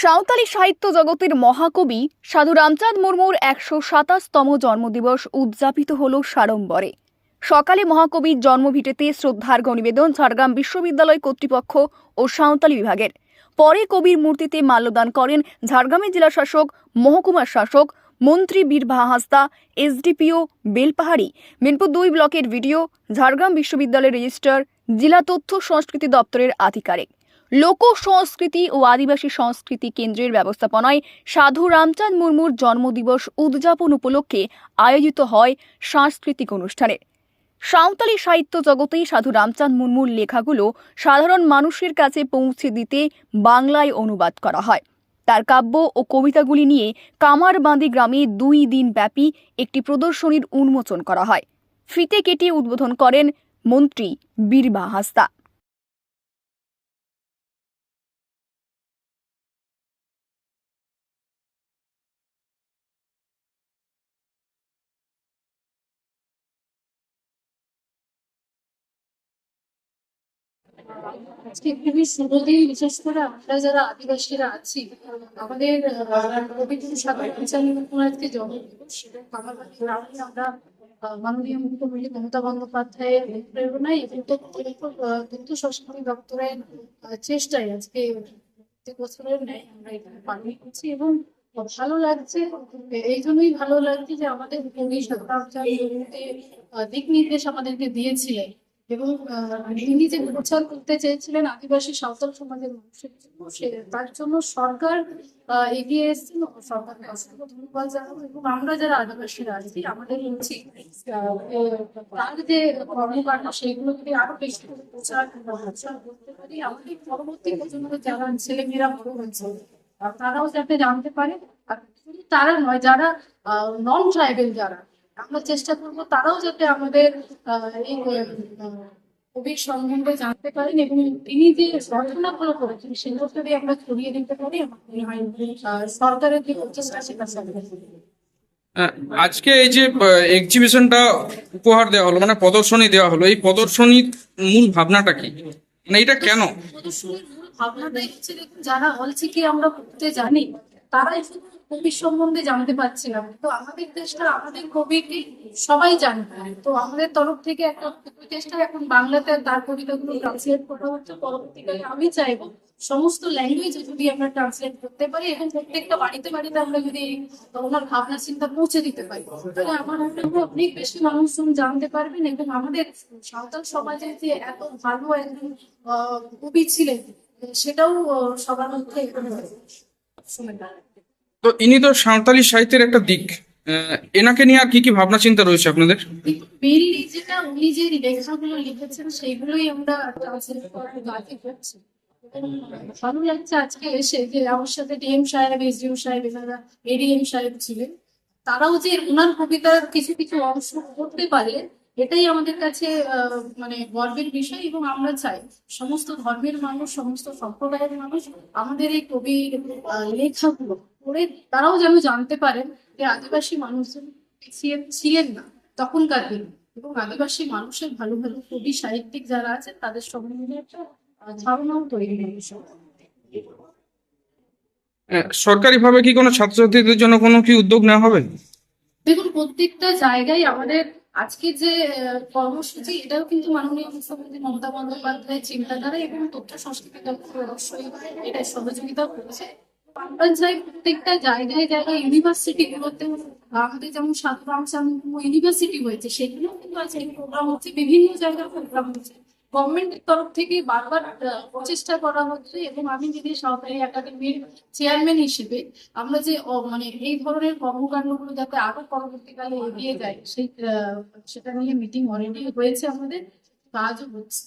সাঁওতালি সাহিত্য জগতের মহাকবি সাধু রামচাঁদ মুর্মুর একশো সাতাশতম জন্মদিবস উদযাপিত হল সাড়ম্বরে। সকালে মহাকবির জন্মভিটেতে শ্রদ্ধার্ঘ নিবেদন ঝাড়গ্রাম বিশ্ববিদ্যালয় কর্তৃপক্ষ ও সাঁওতালি বিভাগের। পরে কবির মূর্তিতে মাল্যদান করেন ঝাড়গ্রামের জেলা শাসক, মহকুমার শাসক, মন্ত্রী বীরভা হাসদা, এসডিপিও বেলপাহাড়ি। মিনপুর দুই ব্লকের ভিডিও, ঝাড়গ্রাম বিশ্ববিদ্যালয়ের রেজিস্ট্রার, জেলা তথ্য সংস্কৃতি দপ্তরের আধিকারিক। লোক সংস্কৃতি ও আদিবাসী সংস্কৃতি কেন্দ্রের ব্যবস্থাপনায় সাধু রামচাঁদ মুর্মুর জন্মদিবস উদযাপন উপলক্ষে আয়োজিত হয় সাংস্কৃতিক অনুষ্ঠানে। সাঁওতালি সাহিত্য জগতেই সাধু রামচাঁদ মুর্মুর লেখাগুলো সাধারণ মানুষের কাছে পৌঁছে দিতে বাংলায় অনুবাদ করা হয়। তার কাব্য ও কবিতাগুলি নিয়ে কামারবাঁধি গ্রামে দুই দিন ব্যাপী একটি প্রদর্শনীর উন্মোচন করা হয়। ফিতে কেটে উদ্বোধন করেন মন্ত্রী বীরবা হাসদা। আজকে খুবই বিশেষ করে আমরা যারা আদিবাসীরা আছি আমাদের রবীন্দ্র সাগর আজকে সেটা আমরা মাননীয় মুখ্যমন্ত্রী মমতা বন্দ্যোপাধ্যায়ের প্রেরণায় এবং আহ, সংস্কৃতি দপ্তরের চেষ্টায় আজকে প্রত্যেক বছরের ন্যায় আমরা এখানে পালন করছি এবং ভালো লাগছে এই জন্যই ভালো লাগছে যে আমাদের কবি সাধারণ দিক নির্দেশ আমাদেরকে দিয়েছিলেন। এবং আহ, তিনি যে প্রচার করতে চেয়েছিলেন আদিবাসী সাঁওতাল সমাজের মানুষের জন্য তার জন্য সরকার এগিয়ে এসেছেন সরকারকে অসংখ্য ধন্যবাদ জানাব। এবং আমরা যারা আদিবাসীরা আছি আমাদের উচিত তার যে কর্মকাণ্ড সেগুলো যদি আরও বেশি করে প্রচার বা প্রচার করতে পারি। আমাদের পরবর্তী প্রজন্ম যারা ছেলেমেয়েরা বড় হয়েছে তারাও যাতে জানতে পারে। আর তারা নয় যারা নন ট্রাইবেল যারা আমরা চেষ্টা করব তারাও যাতে আমাদের এই কবির সম্বন্ধে জানতে পারেন এবং তিনি যে রচনাগুলো করেছেন সেগুলো যদি আমরা ছড়িয়ে দিতে পারি। আমার মনে হয় সরকারের যে প্রচেষ্টা সেটা সফল আজকে এই যে এক্সিবিশনটা উপহার দেওয়া হলো মানে প্রদর্শনী দেওয়া হলো এই প্রদর্শনীর মূল ভাবনাটা কি? মানে এটা কেন? প্রদর্শনীর মূল ভাবনাটাই হচ্ছে দেখুন, যারা হল থেকে আমরা পড়তে জানি তারাই শুধু সম্বন্ধে জানতে পারছি না। তো আমাদের দেশটা, আমাদের কবিকে সবাই জানে। তো আমাদের তরফ থেকে একটা চেষ্টা এখন বাংলাতে তার কবিতাগুলো ট্রান্সলেট করা হচ্ছে। পরবর্তীকালে আমি চাইব সমস্ত ল্যাঙ্গুয়েজে যদি আমরা ট্রান্সলেট করতে পারি, এবং প্রত্যেকটা বাড়িতে বাড়িতে আমরা যদি ওনার ভাবনা চিন্তা পৌঁছে দিতে পারি, তাহলে আমার মনে হয় অনেক বেশি মানুষজন জানতে পারবেন, এবং আমাদের সাঁওতাল সমাজে যে এত ভালো একজন কবি ছিলেন, সেটাও সবার মধ্যে। তো ইনি তো সাঁওতালি সাহিত্যের একটা দিক। এনাকে নিয়ে আর কি কি ভাবনা চিন্তা রয়েছে আপনাদের? মেন যেটা উনি যে লেখাগুলো লিখেছেন, সেইগুলোই আমরা ট্রান্সলেট করার কাজে করছি। ভালো লাগছে আজকে এসে যে আমার সাথে ডিএম সাহেব এসডিও সাহেব, এনারা এডিএম সাহেব ছিলেন। তারাও যে ওনার কবিতার কিছু কিছু অংশ করতে পারে এটাই আমাদের কাছে মানে গর্বের বিষয় এবং আমরা চাই সমস্ত ধর্মের মানুষ সমস্ত সম্প্রদায়ের মানুষ আমাদের এই কবির আহ, লেখাগুলো পড়ে তারাও যেন জানতে পারেন যে আদিবাসী মানুষজন ছিলেন না তখনকার দিন। এবং আদিবাসী মানুষের ভালো ভালো কবি সাহিত্যিক যারা আছেন তাদের সম্বন্ধে একটা ধারণাও তৈরি হয়েছে সরকারিভাবে কি কোনো ছাত্রছাত্রীদের জন্য কোনো কি উদ্যোগ নেওয়া হবে? দেখুন প্রত্যেকটা জায়গায় আমাদের আজকে যে কর্মসূচি, এটাও কিন্তু মাননীয় মুখ্যমন্ত্রী মমতা বন্দ্যোপাধ্যায়ের চিন্তাধারা এবং তথ্য সংস্কৃতি অবশ্যই এটা সহযোগিতা করছে। চাই প্রত্যেকটা জায়গায় জায়গায় ইউনিভার্সিটি গুলোতে আমাদের যেমন রামচন্দ্র ইউনিভার্সিটি হয়েছে সেগুলো কিন্তু আজকে প্রোগ্রাম হচ্ছে, বিভিন্ন জায়গায় প্রোগ্রাম হচ্ছে। গভর্নমেন্টের তরফ থেকে বারবার প্রচেষ্টা করা হচ্ছে এবং আমি যদি সরকারি একাডেমির চেয়ারম্যান হিসেবে আমরা যে মানে এই ধরনের কর্মকাণ্ডগুলো যাতে আরও পরবর্তীকালে এগিয়ে যায়, সেই সেটা নিয়ে মিটিং অলরেডি হয়েছে আমাদের, কাজও হচ্ছে।